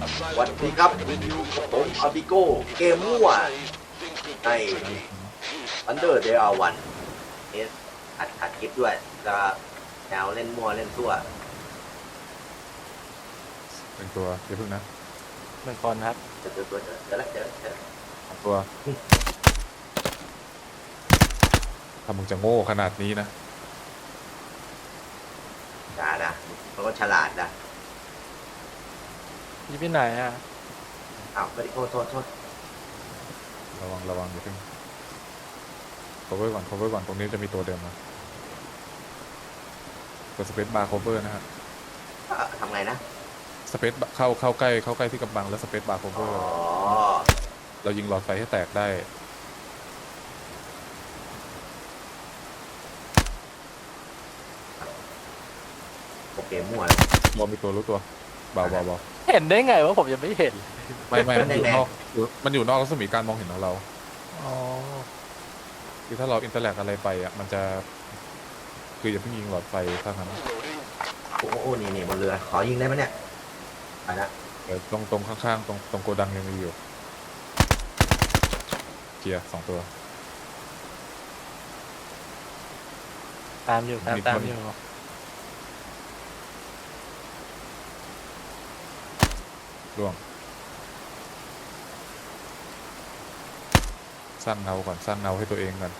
สวัสดีครับอยู่กับผมอาบิโก้เกมมั่วใน Under Day r วันเอสอัดอัดคลิปด้วยก็แนวเล่นมั่วเล่นซั่วเป็นตัวเดี๋ยวพึ่งนะหนึ่งคนครับเจอเจอตัวเจอเจอแล้วเจอเจอสองตัวถ้ามึงจะโง่ขนาดนี้นะจ้านะมันก็ฉลาดนะยี่ พี่ไหนอะอ้าวไม่ได้โทษโทษโทษระวังระวังอย่าเพิ่ง cover ก่อน cover ก่อน ตรงนี้จะมีตัวเดิมมากด space bar cover นะฮะอะทำไงนะ space bar เข้าเข้าใกล้เข้าใกล้ที่กำบังแล้ว space bar อ๋อ cover เรายิงหลอดไฟให้แตกได้ โอเคมั่วบอลมีตัวรู้ตัวเบาเบาเบา เห็นได้ไงว่าผมยังไม่เห็น ไม่ไม่มันอยู่นอกอยู่มันอยู่นอกรัศมีการมองเห็นของเรา อ๋อ คือถ้าเราอินเตอร์แลกอะไรไปอะมันจะคืออย่าเพิ่งยิงหลอดไฟเท่านั้นโอ้โหนี่นี่บนเรือ ขอยิงได้ไหมเนี่ยไปละเดี๋ยวตรงตรงข้างๆตรงตรงโกดังยังมีอยู่เกียร์สองตัวตามอยู่ตามมีตามคนอยู่ ร่วงสร้างเงาก่อนสร้างเงาให้ตัวเองก่อน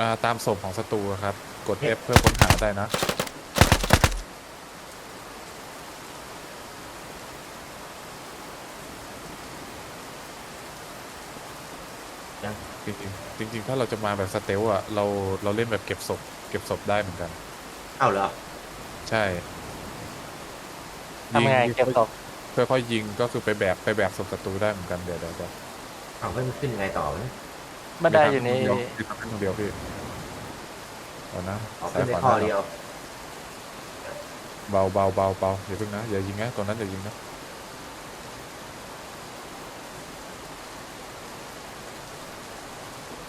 อ่าตามศพของศัตรูครับ กด F เพื่อค้นหาได้นะจริงๆจริง ๆ ถ้าเราจะมาแบบสเตลอะเราเราเล่นแบบเก็บศพ เก็บศพได้เหมือนกัน เอ้าเหรอ ใช่ ทำไงยิเก็บศพค่อยๆยิงก็คือไปแบกไปแบกศพศัตรูได้เหมือนกันเดี๋ยวเดี๋ยวเดี๋ยวเอ้าไม่ขึ้นยังไงต่อวะเนี่ยบันไดอยู่นี่มีทางเดียวพี่เอานะออกซ้าขึ้ยนขได้วาข้อเดียวเบาเบาเบาเบาอย่าเพิ่งนะอย่ายิงนะตรงนั้นอย่ายิงนะ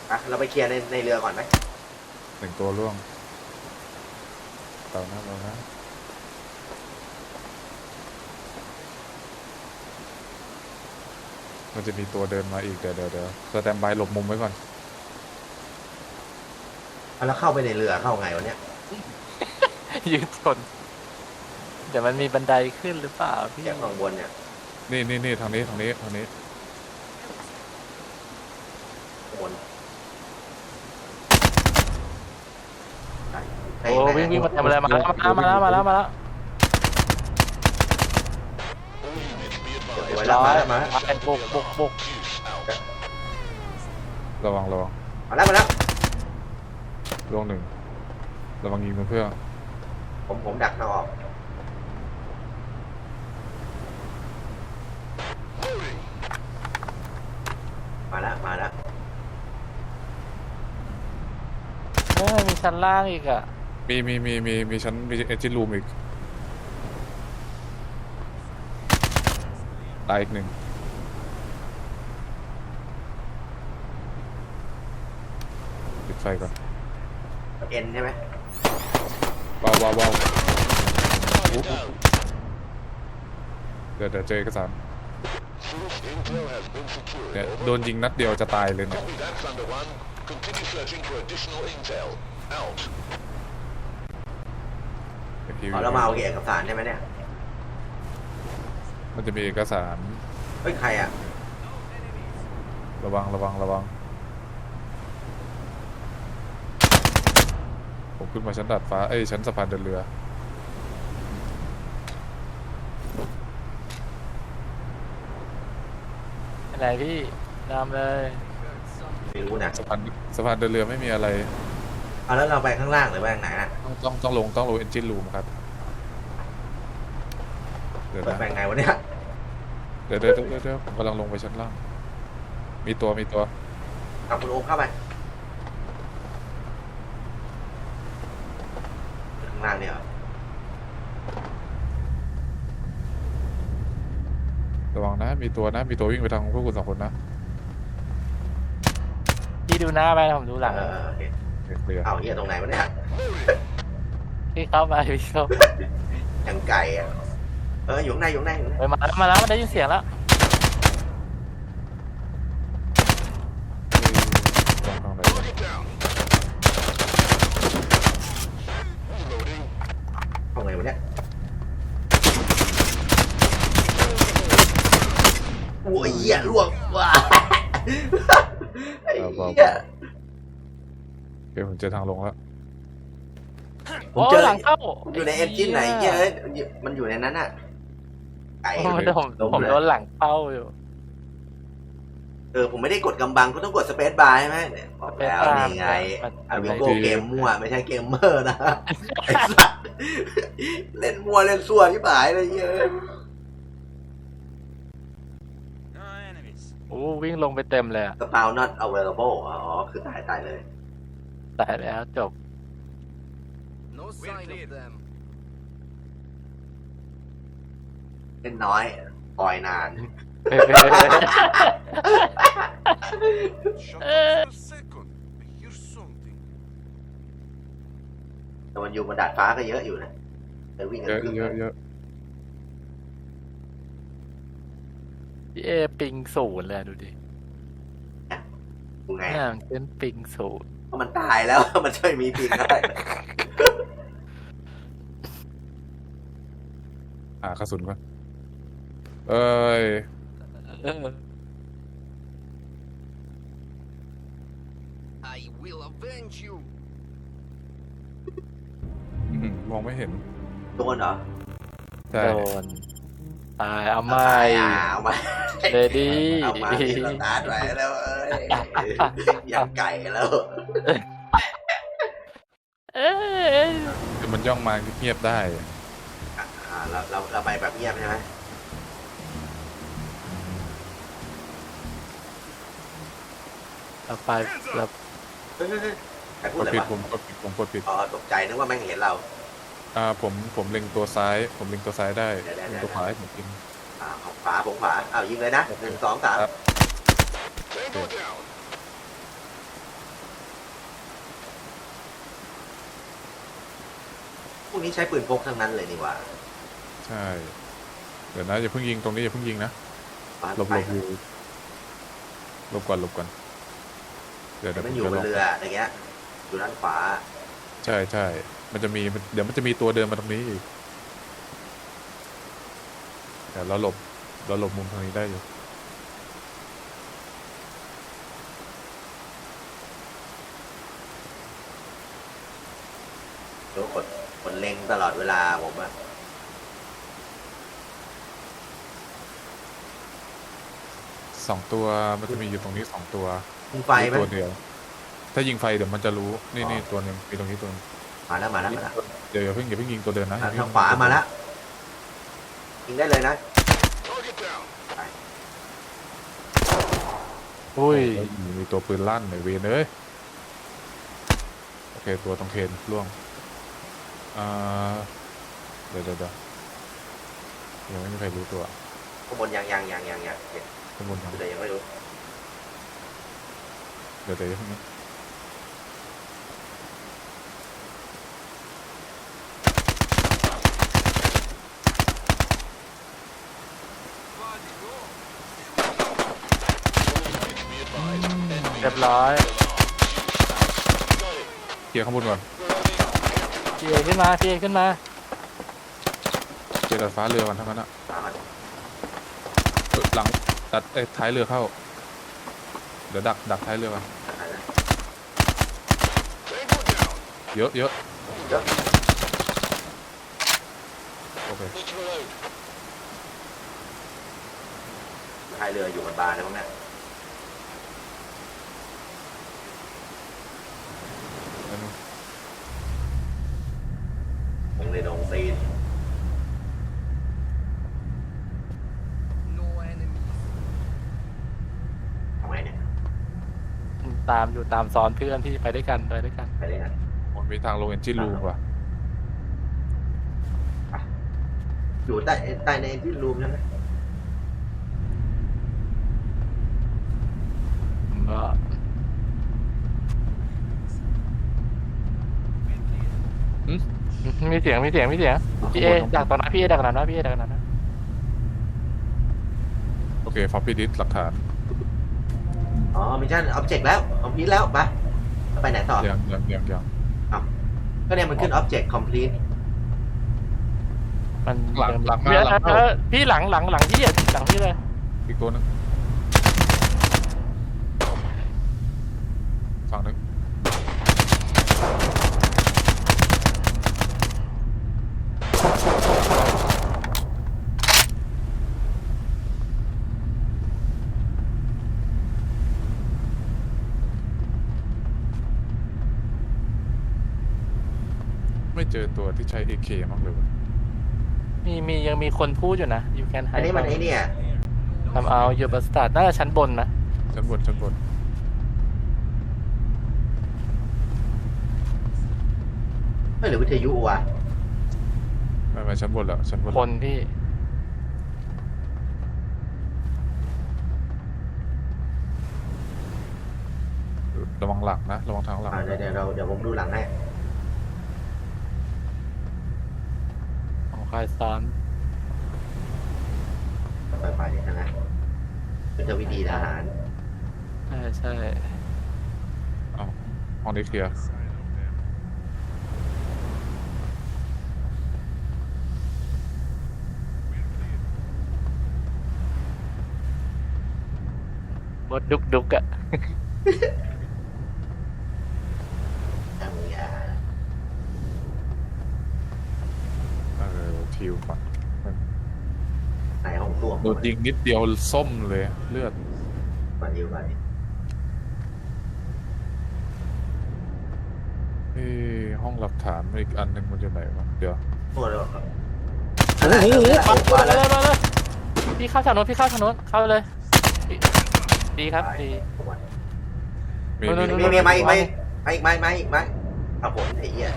อะเราไปเคลียร์ในในเรือก่อนไหมหนึ่งตัวร่วงเบานะเบานะ มันจะมีตัวเดินมาอีกเดี๋ยวเดี๋ยวเดี๋ยวสแตมบายหลบมุมไว้ก่อน เอาแล้วเข้าไปในเรือเข้าไงวะเนี่ยยืนชนเดี๋ยวมันมีบันไดขึ้นหรือเปล่าพี่จากข้างบนเนี่ยนี่นี่นี่ทางนี้ทางนี้ทางนี้ ข้างบนโอ้วิ่งวิ่งมาทำอะไรมาแล้วมาแล้วมาแล้วมาแล้วมาแล้ว เดี๋ยวไว้แล้วร้อมายแล้วมาแล้วไปบุกบุกบุกระวังระวังมาแล้วมาแล้วร่วงหนึ่งระวังยิงเพื่อนผมผมดักทางออก มาแล้วมาแล้วเอ้ยมีชั้นล่างอีกอะมีมีมีมีมีชั้นมีเอจินรูมอีก ตายอีกหนึ่งปิดไฟก่อนเอ็นใช่ไหมว้าวว้าวว้าวอุ๊บอุ๊บเดี๋ยวเดี๋ยวเจอเอกสารเนี่ยโดนยิงนัดเดียวจะตายเลยเนี่ย That's under one. Continue searching for additional intel. Out. เดี๋ยวพี่อ๋อแล้วมาเอาเอกสารใช่ไหมเนี่ย มันจะมีเอกสารเฮ้ยใครอะระวังระวังระวัง ผมขึ้นมาชั้นดาดฟ้า เอ้ย ชั้นสะพานเดินเรือไหนพี่นำเลยไม่รู้นะสะพานสะพานเดินเรือไม่มีอะไร เอาแล้วเราไปข้างล่างหรือไปทางไหนอะต้องต้องต้องลงต้องลงเอนจินรูมครับ เดี๋ยวเปิดนะ ไปไงวะเนี่ยเดี๋ยวเดี๋ยวเดี๋ยวเดี๋ยวผมกำลังลงไปชั้นล่าง มีตัวมีตัวเอาคุณโอมเข้าไปข้างล่างเนี่ยเหรอระวังนะ มีตัวนะ มีตัววิ่งไปทางพวกคุณสองคนนะพี่ดูหน้าไปนะผมดูหลังเออโอเคเคลียร์เอาเฮียตรงไหนวะเนี่ยพี่เข้าไปพี่เข้ายังไก่อะ เอออยู่ข้างในอยู่ข้างในอยู่ข้างในเฮ้ยมาแล้วมาแล้วมันได้ยินเสียงแล้วลองลองเลย Target down. Reloading. ทำไงวะเนี่ยโอ้ยเหี้ยล่วงว้าไอ้เหี้ยเดี๋ยวผมเจอทางลงแล้ว ผมโอ้เจอหลังเข้า อยู่ในเอนจินไหนเหี้ยเอ้ยมันอยู่ในนั้นอะ ไก่โอ้โดนผมผมโดนหลังเข้าอยู่ เออผมไม่ได้กดกำบังก็ต้องกดสเปซบาร์ใช่ไหมเนี่ยบอกแล้ว Space bar นี่ไงมันอาวิโกเกมมั่วไม่ใช่เกมเมอร์นะไอ้สัสเล่นมั่วเล่นซั่วที่หายเลยเหี้ยอะ No enemies. โอ้วิ่งลงไปเต็มเลยอะสปาว not available อ๋อ คือตายตายเลย ตายแล้วจบ No sign of them. เล่นน้อย ปล่อยนาน Shut up for a second. I hear something. แต่มันอยู่บนดาดฟ้าก็เยอะอยู่นะไปวิ่งกัเยอะนวิ่งเยกัอะนเยอะพี่เอปิงศูนย์เลยอะดูดิกูไงเนี่ยมันเป็นปิงศูนย์เพราะมันตายแล้ว มันช่วยมีปีกได้หากระสุนก่อน เอ้ยเออ I will avenge you. อื้อหือมองไม่เห็นโดนเหรอใช่โดนตายเอาไม่อ่าเอามาเลดี้เอามาที่สตาร์ทไว้แล้วเอ้ยอย่างไก่แล้วเอ้ยคือมันย่องมาเงียบๆได้อ่าเราเราเราไปแบบเงียบใช่ไหม เราไปเราเฮ้ยเฮ้ยเฮ้ยใครพูกดดอะไรผิดวะผมกดผิดผมกดผิดอ๋อตกใจนึกว่าแม่งเห็นเรา อ่าผมผมเล็งตัวซ้าย ผมเล็งตัวซ้ายได้เดี๋ยวๆๆเล็งตัวขวาให้ผมกิน อ่าของขวาผมขวาอ้าวยิงเลยนะหนึ่งสองสามครับ Tango down. พวกนี้ใช้ปืนพกทั้งนั้นเลยนี่หว่าใช่ เดี๋ยวนะอย่าเพิ่งยิงตรงนี้อย่าเพิ่งยิงนะมาหลบไปหลบอยู่หลบก่อนหลบก่อน เดี๋ยวเดี๋ยวผมันมอยู่จะบลนองเรืออย่างเงี้ยอยู่ด้านขวา ใช่ใช่มันจะมีเดี๋ยวมันจะมีตัวเดินมาตรงนี้อีกเดี๋ยวเราหลบเราหลบมุมทางนี้ได้อยู่เดี๋ยวกดกดเล็งตลอดเวลาผมอะสองตัวมันจะมีอยู่ตรงนี้สองตัว ยิงไฟไหมตัวเดียว ถ้ายิงไฟเดี๋ยวมันจะรู้ นี่นี่ตัวหนึงมีตรงนี้ตัวหนึงมาแล้วมาแล้วมาแล้วเดี๋ยวอย่าเพิ่งอย่าเพิ่งยิงตัวเดินนะอย่ทางเพิ่ขวามาแล้วยิงได้เลยนะ Target down. อุ้ยเฮ้ยมีตัวปืนลั่นในเวนเลยโอเคตัวตรงเคนล่วงอ่าเดี๋ยวเดี๋ยวเดี๋ยวยังไม่มีใครรู้ตัวข้างบนยังยังยังยังยังเห็นข้างบนยังแต่ยังไม่รู้ เดี๋ยวเดี๋ยวเรียบร้อยเคลียร์ข้างบนก่อนพี่เอขึ้นมาพี่เอขึ้นมาเคลียร์ดาดฟ้าเรือก่อนทั้งนั้นอะเอ้ยหลังดัดเอ้ยท้ายเรือเข้า เดี๋ยวดักดักท้ายเรือก่อนอะไรนะ Tango down. เยอะเยอะเยอะโอเค Let's reload. ท้ายเรืออยู่บนบาร์นะมั้งเนี่ย แล้วนู่น คงในดงซีน No enemies. ทำไงเนี่ย ตามอยู่ตามซ้อนเพื่อนที่ไปด้วยกันไปด้วยกัน ไปได้ไงมันมีทางลงเอนจินรูมว่ะอยู่ใต้ใต้ในที่รูมใช่ไหมผมก็มีเสียงมีเสียงมีเสียงพี่เอดักตอนนั้นพี่เอดักตอนนั้นพี่เอดักตอนนั้นเคฟอปปี้ดิสหลักฐาน อ๋อมิชชั่นออบเจกต์แล้วคอมพลีทแล้วไปไปไหนต่อยังยังยังยังก็เนี่ยมันขึ้นออบเจกต์คอมพลีทมันหลังหลังมาเดี๋ยวหลังเอมาอพี่หลังหลังหลังพี่อะหลังพี่เลยอีกตัวหนึงฝั่งหนึง ไม่ เจอตัวที่ใช้ AK มั้งเลยวะมีมียังมีคนพูดอยู่นะ you can อันนี้มันไอเนี่ย ทำเอายูบัสตาร์น่าจะชั้นบนนะชั้นบนชั้นบนไม่หรือวิทยุวะไม่ไม่ชั้นบนแล้วชั้นบนคนพี่ ระวังหลังนะระวังทางหลัง อ่าเดี๋ยวเดี๋ยวเราเดี๋ยวผมดูหลังให้ ของคายซ้อนไปไปๆนี่นะเป็นวิธีทหาร ใช่ใช่เอ้าห้องนี้เคลียร์ บดดุกดุกอะ ทำยา เออทิวก่อนในห้องส้วมโดนยิงนิดเดียวส้มเลยเลือดมาดิวมาดิเอ้ห้องหลักฐานอีกอันหนึ่งมันอยู่ไหนวะเดี๋ยวโอ้โหโอ้โหมามาแล้เลยวมาเลยพี่เข้าทางโน้นพี่เข้าทางโน้นเข้าเลย ดีครับดีมีนู่นมีนู่นมีมีมาอีกไหมมาอีกไหมมาอีกไหมเอาผมไอ้เหี้ย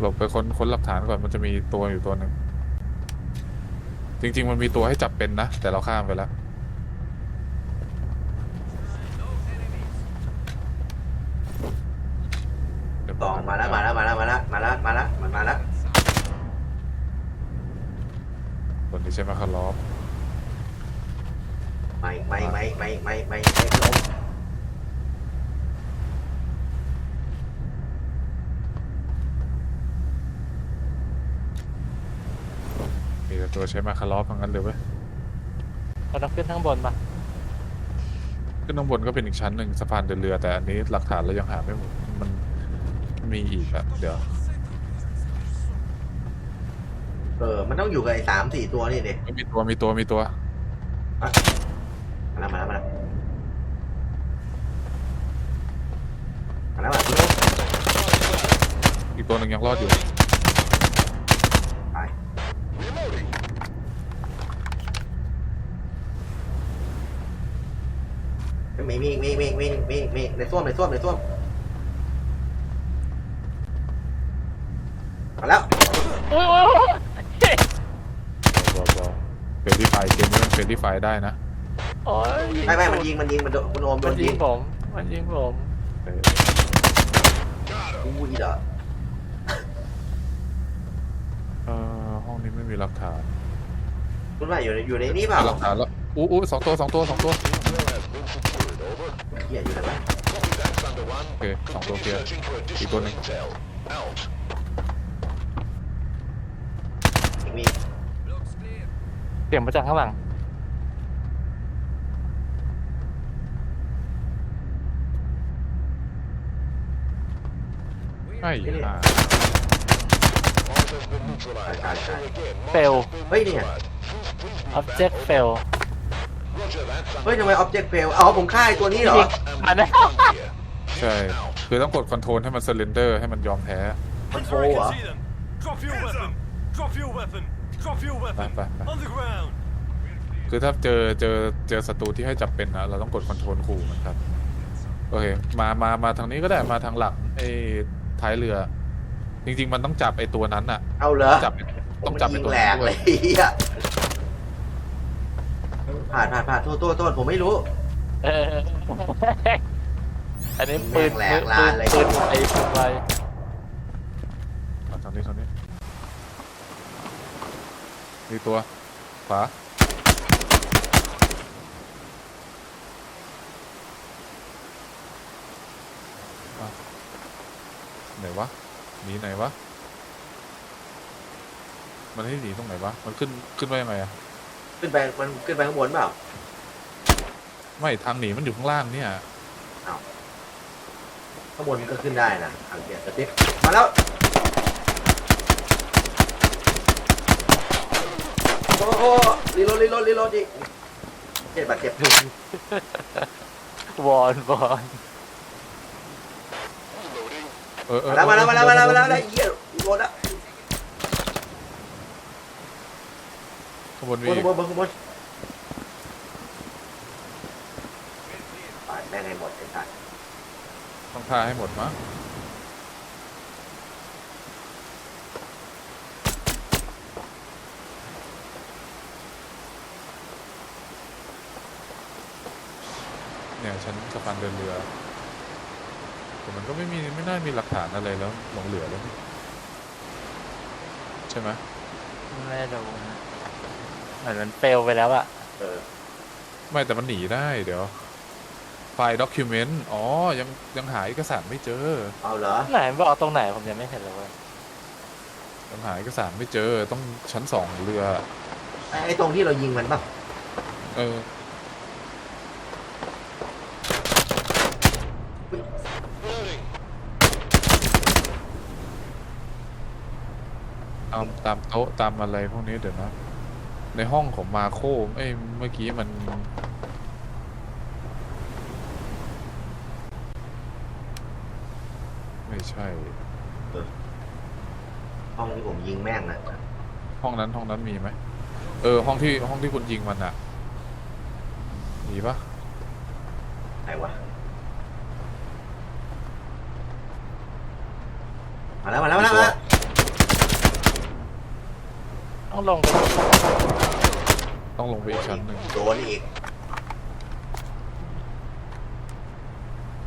หลบไปค้นค้นหลักฐานก่อนมันจะมีตัวอยู่ตัวหนึ่งจริง ๆ มันมีตัวให้จับเป็นนะ แต่เราข้ามไปแล้วเดี๋ยวสองมาแล้วมาแล้วมาแล้วมาแล้วมาแล้วมาแล้วมันมาแล้วคนที่ใช้มาคารอฟไม่ไม่ไม่ไม่ไม่ไม่ไม่ล้ม มีแต่ตัวใช้มาคารอฟทั้งนั้นเลยเว้ยเราต้องขึ้นข้างบนปะขึ้นข้างบนก็เป็นอีกชั้นหนึ่งสะพานเดินเรือแต่อันนี้หลักฐานเรายังหาไม่หมดมันมีอีกอะเดี๋ยวเออ มันต้องอยู่กับไอ้สามสี่ตัวนี่เด็มีตัวมีตัวมีตัวมาแล้วมาแล้วมาแล้วมาแล้วมาอีกตัวหนึ่งยังรอดอยู่ ไป มีมีมีมีมีมีมีในส้วมในส้วมในส้วมมาแล้วโอ้ยโอ้ยโอ้ยบอบอเฟรนดี้ไฟเกมนี้มันเฟรนดี้ไฟได้นะโอ้ยไม่ไม่มันยิงมันยิงมันโดนคุณโอมโดมันนยิยิงงผมมันยิงผมเอออู้ยเด้อเออห้องนี้ไม่มีหลักฐานคุณว่าอยู่ในอยู่ในนี้เปล่าหลักฐานแล้วอู้อู้สองตัวสองตัวสองตัว เหี้ยอยู่ไหนวะโอเคสองตัวเคลียร์ Searching for อีก additional ตัวหนึ่ง intel. Out. อีกมี Looks clear. เสียงมาจากข้างหลังไอ้ห่า All has been neutralized. Okay, okay. Again, Fail. Mars has been เฮ้ยเนี่ย neutralized. object fail Roger that. เฮ้ยทำไมออบเจกต์เฟลอ๋อผมฆ่าไอ้ตัวนี้เหรออันนั้น Here. ใช่ คือต้องกดคอนโทรลให้มันเซเลนเดอร์ให้มันยอมแพ้มันโฟเหรอ Drop your weapon! Drop your weapon! Drop your ไป weapon! ไปไป On the ground! คือถ้าเจอเจอเจอศัตรูที่ให้จับเป็นนะเราต้องกดคอนโทรลขู่มันครับ โอเค มามามาทางนี้ก็ได้มาทางหลังไอ้ท้ายเรือ จริง ๆ มันต้องจับไอ้ตัวนั้นน่ะเอาเหรอจับผต้อมงจับยิไอ้งตัวแหลนั้นกด้เลวยยเหี้ย ผ่านผ่านผ่านโทษโทษโทษผมไม่รู้ เอออันนี้ปืนแหลปืกนลานเลย ปืนไอ้ปืนไวมาทางนี้ทางนี้มีตัว ขวาอะไหนวะ หนีไหนวะ มันให้หนีตรงไหนวะ มันขึ้น ขึ้นไปยังไงอะ ขึ้นไปมันขึ้นไปข้างบนเปล่า ไม่ทางหนีมันอยู่ข้างล่างเนี่ย ข้างบนก็ขึ้นได้นะทางเดียวสติ๊กมาแล้วโอ้โหรีโหลดรีโหลดรีโหลดอีกเจ็บบาดเจ็บวอนวอน Loading. เออเออมาแล้วมาแล้วมาแล้วมาแล้วมาแล้วมาแล้วเยี่ยรีโหลดแล้ว ข้างบนมีบนอีกบนบนบนปาดแม่งให้หมดไอ้สัตว์ต้องฆ่าให้หมดมั้งเนี่ยฉันสะพานเดินเรือแต่มันก็ไม่มีไม่น่ามีหลักฐานอะไรแล้วหลงเหลือแล้วนี่ใช่ไหมไม่รู้นะเห มือนมันเฟลไปแล้วอะเออไม่แต่มันหนีได้เดี๋ยว ไฟล์ด็อกิเมนต์อ๋อ ยังยังหาเอกสารไม่เจอ เอาเหรอไหนบอกตรงไหนผมยังไม่เห็นเลยเว้ยยังหาเอกสารไม่เจอต้องชั้นสองเรือ ไอ้ไอ้ตรงที่เรายิงมันป่ะเออ Loading. ตามตามโต๊ะตามอะไรพวกนี้เดี๋ยวนะ ในห้องของมาโคเอ้ยเมื่อกี้มันไม่ใช่ ห้องที่ผมยิงแม่งนะห้องนั้นห้องนั้นมีไหมเออ ห้องที่ห้องที่คุณยิงมันอะมีปะไหนวะมาแล้วมาแล้วมาแล้วมาแล้ว ต้องลงไป ต้องลงไปอีกชั้นหนึ่งโดนอีก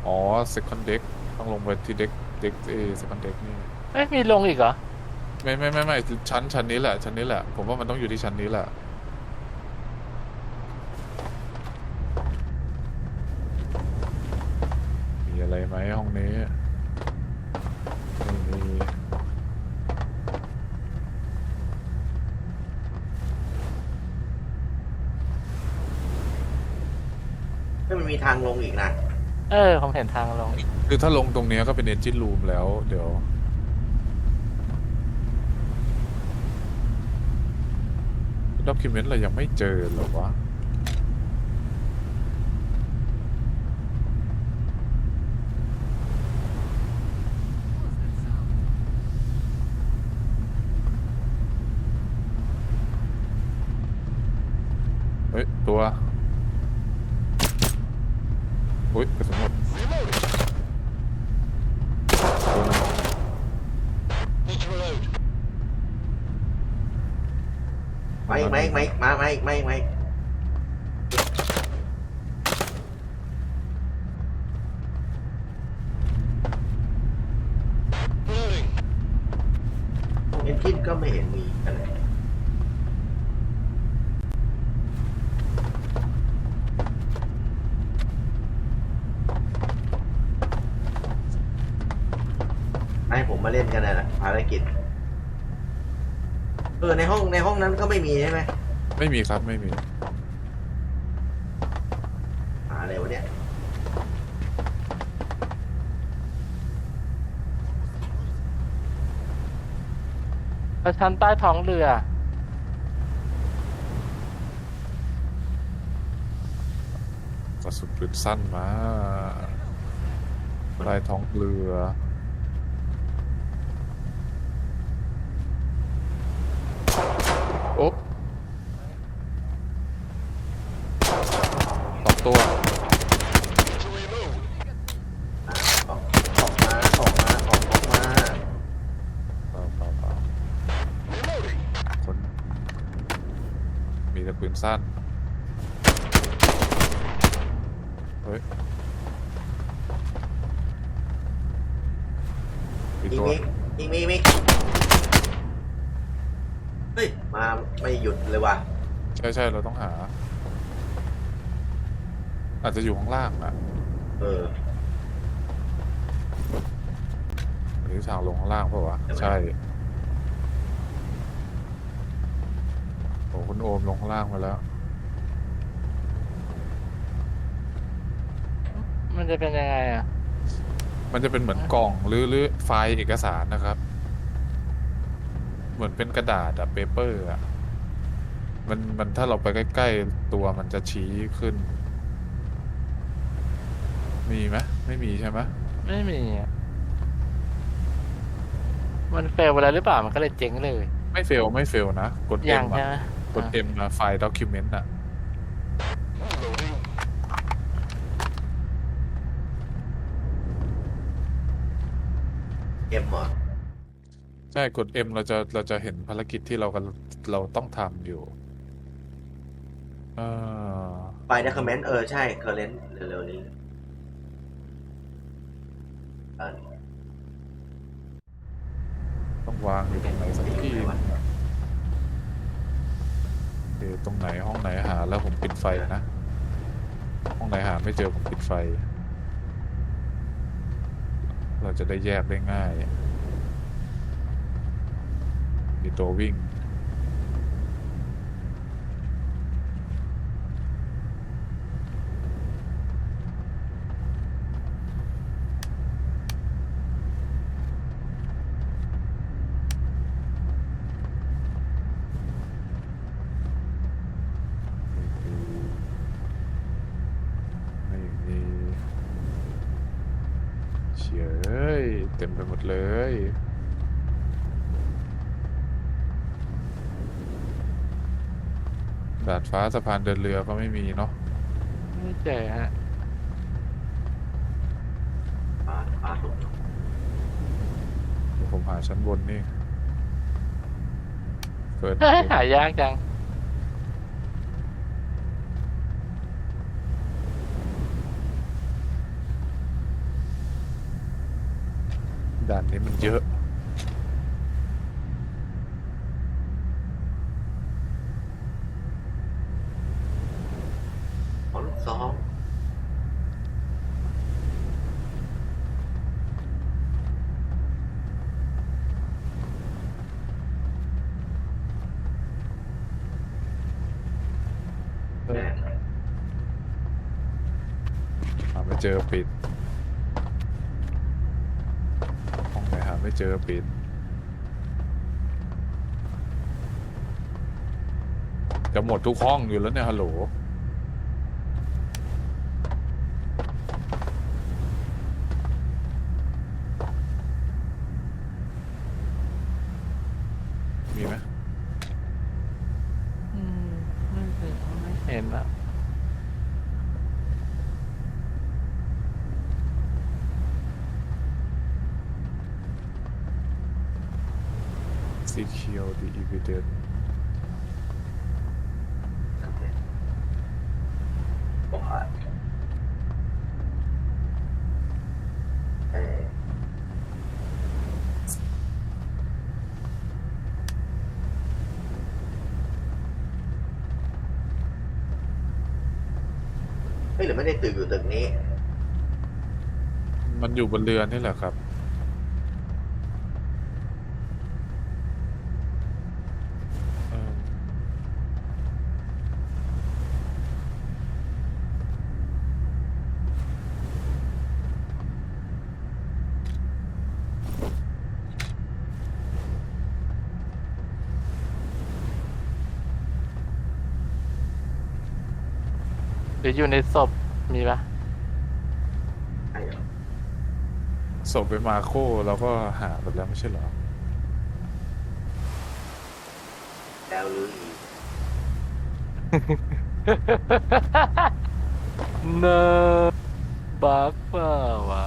อ๋อ second deck ต้องลงไปที่ deck deck เอ second deck นี่ เอ้ยมีลงอีกเหรอ ไม่ไม่ไม่ไม่ชั้นชั้นนี้แหละชั้นนี้แหละ ผมว่ามันต้องอยู่ที่ชั้นนี้แหละ มีอะไรไหมห้องนี้ ม่มันมีทางลงอีกนะเออผมเห็นทางลง คือถ้าลงตรงเนี้ยก็เป็น engine room แล้ว เดี๋ยว ด็อกิเมนต์เรายังไม่เจอเหรอวะ เฮ้ย ตัว อุ้ยกระสุนหมด Reloading. ตัวหนึง Need to reload. มาอีกมาอีกมาอีกมามาอีกมาอีกมาอีก Reloading. เอ็นจินก็ไม่เห็นมีอะไรให้ผมมาเล่นกันนะภารกิจ เออในห้องในห้องนั้น ก็ไม่มีใช่ไหมไม่มีครับไม่มี หาอะไรวะเนี่ยประชันใต้ท้องเรือ กระสุนปืนสั้นมาใต้ท้องเรือ โอ๊บสองตัว Need to reload. ออกออกมาออกมาออกออกมา เปล่าเปล่าเปล่า Reloading. คน มีแต่ปืน สั้นเฮ้ยอีกอีกตัวมีอีกมีอีกมีเฮ้ย มาไม่หยุดเลยว่ะใช่ใช่เราต้องหา อาจจะอยู่ข้างล่างอะเออหรือทางลงข้างล่างเปล่าวะใช่ไหม ใช่ โอ้คุณโอมลงข้างล่างมาแล้ว มันจะเป็นยังไงอะ มันจะเป็นเหมือนกล่องหรือหรือไฟล์เอกสารนะครับ เหมือนเป็นกระดาษอะเปเปอร์อะมันมันถ้าเราไปใกล้ ๆ ตัวมันจะชี้ขึ้น มีไหมไม่มีใช่ไหมไม่มีอะ มันเฟลไปแล้วหรือเปล่ามันก็เลยเจ๊งเลย ไม่เฟลไม่เฟลนะ กดยั M งใช่อะไหม กด M อะไฟล์ document อะ Loading. เอ็มเหรอใช่กด M เราจะเราจะเห็นภารกิจที่เรากันเราต้องทำอยู่เออไปนะคอมเมนต์เออ ใช่เคอร์เรนต์เร็วๆนี้อ่าต้องวางอยู่ตรงไหนสักที่ไหนว คตรงไหนห้องไหนหาแล้วผมปิดไฟนะ ห้องไหนหาไม่เจอผมปิดไฟ เราจะได้แยกได้ง่าย มีตัววิ่ง ไม่มี เฉยเอ้ยเต็มไปหมดเลย ดาดฟ้าสะพานเดินเรือก็ไม่มีเนาะไม่เจอฮะฟ้าฟ้าตกเดี๋ยวผมหาชั้นบนนี่เปิดหายากจัง ด่านนี้มันเยอะขอลูกซองเออหาไม่เจอปิด ห้อง ไม่เจอปิด จะหมดทุกห้องอยู่แล้วเนี่ยฮัลโหล มีไหม อืมไม่เห็นไม่เห็นอะ secure the evidence บอกว่าเออเฮ้ยหรือไม่ได้ตึกอยู่ตึกนี้ มันอยู่บนเรือนี่แหละครับ รืออยู่ในศพมีปะไอ้เหรอศพไปมาโคเราก็หาแบบแล้วไม่ใช่เหรอ แล้วหรืออีก เนอบักเปล่าวะ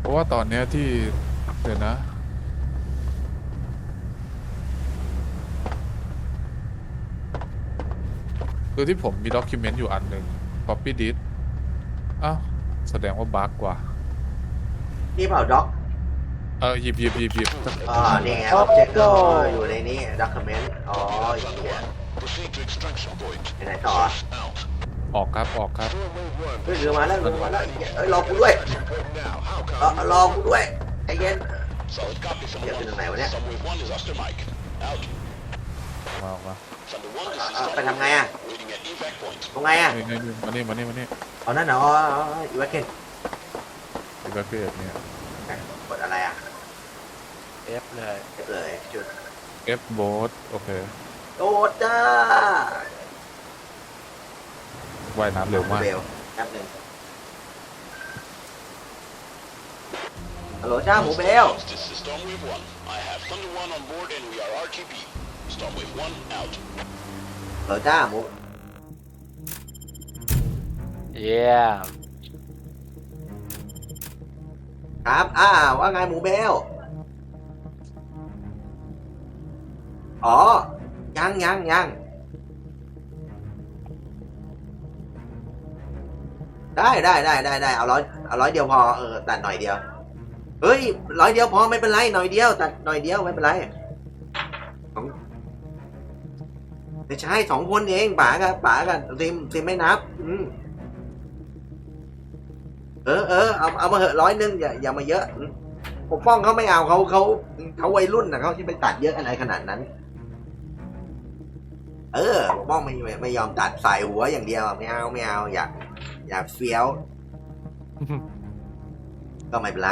เพราะว่าตอนเนี้ยที่เดี๋ยวนะ คือที่ผมมีด็อกิเมนต์อยู่อันหนึ่ง copy disk อ้าว แสดงว่าบั๊กกว่า นี่เปล่าด็อกเออหยิบหยิบหยิบหยิบอ๋อนี่ไงออบเจกต์อยู่ในนี้ด็อกคอมเมนต์อ๋ออย่างเงี้ย Proceed to extraction point. ไปไหนต่อ Out. ออกครับออกครับเฮ้ยเรือมาแล้วเรือมาแล้วไอ้เหี้ยเอ้ยรอกูด้วย Report now. How เออ come? รอกูด้วยไอ้เย็น Solid copy. Thunder Yeah, one. good night, yeah. Subway one is Oscar Mike. Out. มาออกมา Thunder one, this is เออ Thunder ไปทำไงอะ waiting at evac point. ทำไงอะนี่นี่มานี่มานี่มานี่เอานั่นเหรออ๋ออ๋ออีเวกเกนอีกประเภทเนี่ยกดอะไรอะเอฟเลยเก็บเลยจุด F โบสโอเคโดดจ้าว่ายน้ำเร็วมากเบลแป๊บหนึ่งฮัลโหลจ้าหมูเบล This is Stormwave one. I have Thunder one on board and we are RTB. Stormwave one out. ฮัลโหลจ้าหมู เยี่ยมครับอ่าว่าไงหมูเบลอ๋อ ยังยังยังได้ได้ได้ได้ได้เอาร้อยเอาร้อยเดียวพอเออตัดหน่อยเดียว เฮ้ยร้อยเดียวพอไม่เป็นไรหน่อยเดียวตัดหน่อยเดียวไม่เป็นไรสองไม่ใช่สองคนเองป๋ากับป๋ากับซิมซิมไม่นับ อืม เออเออเอาเอามาเหอะร้อยหนึงอย่าอย่ามาเยอะอืมผมป้องเขาไม่เอาเขาเขาเขาวัยรุ่นนะเขาที่ไปตัดเยอะอะไรขนาดนั้น เออผมป้องไม่ไม่ไม่ยอมตัดใส่หัวอย่างเดียวไม่เอาไม่เอาอยากอยากเฟี้ยว ก็ไม่เป็นไร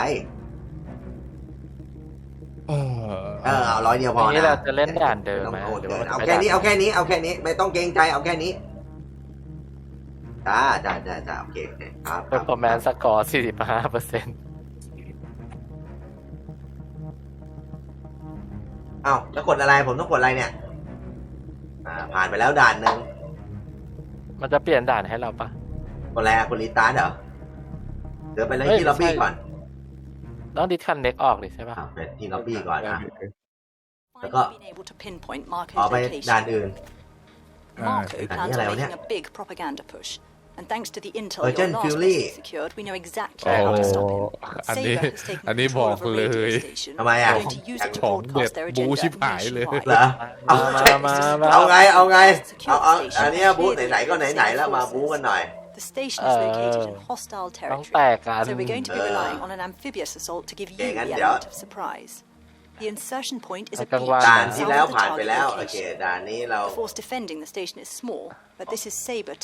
เออเออเอาร้อยเดียวพอทีนี้นะเราจะเล่นด่านเดิมต้องไหมโอ้หรือเดิว่านเอาจะไปแค่นี้ด่เอาแค่นี้เอาแค่นี้ไม่ต้องเกรงใจเอาแค่นี้ จ้าจ้าจ้าจ้าโอเคโอเคครับคเปอรับร์ฟอร์แมนซ์สกอร์ 45เปอร์เซ็นต์เอ้าแล้วกดอะไรผมต้องกดอะไรเนี่ย อ่า ผ่านไปแล้วด่านหนึ่งมันจะเปลี่ยนด่านให้เราปะ กดอะไรอะกดรีตาร์ทเหรอเดี๋ยวไปเลยเฮ้ยที่ล็อบบี้ไม่ใช่ ก่อนต้องดิสคันเน็กออกดิใช่ปะอ่าไปที่ล็อบบี้ก่อนอะ Finally got- been able to pinpoint Marco's อ๋อไป location. ด่านอื่น Marco Ah, plans hello, on making yeah. a big propaganda push. And thanks to the intel Urgent your last Fury. vessel secured, we know exactly โอ้ how to stop him. อันนี้ Saber has taken อันนี้บ control อก of a เล radio ย station. ทำไมอ่ะ They're going to use it to ของเด็ด broadcast their บู agenda ชิบหายเลย nationwide. เหรอ เอา มามามา เอาไง เอาไง เอาเอาอันเนี้ยบูธไหนๆก็ไหนๆแล้วมาบูธกันหน่อย The station is located in Uh, hostile ต้องแต territory. กกัน So we're going to be Uh. relying on an amphibious assault to give you Okay, the and element yeah. of surprise. The insertion point is a Hanggang beach wala. ด่าน south ที่ of แล้ว the ผ่านไป target แล้ว โอเค location. ด่านนี้เรา The force defending the station is small, but this is Saber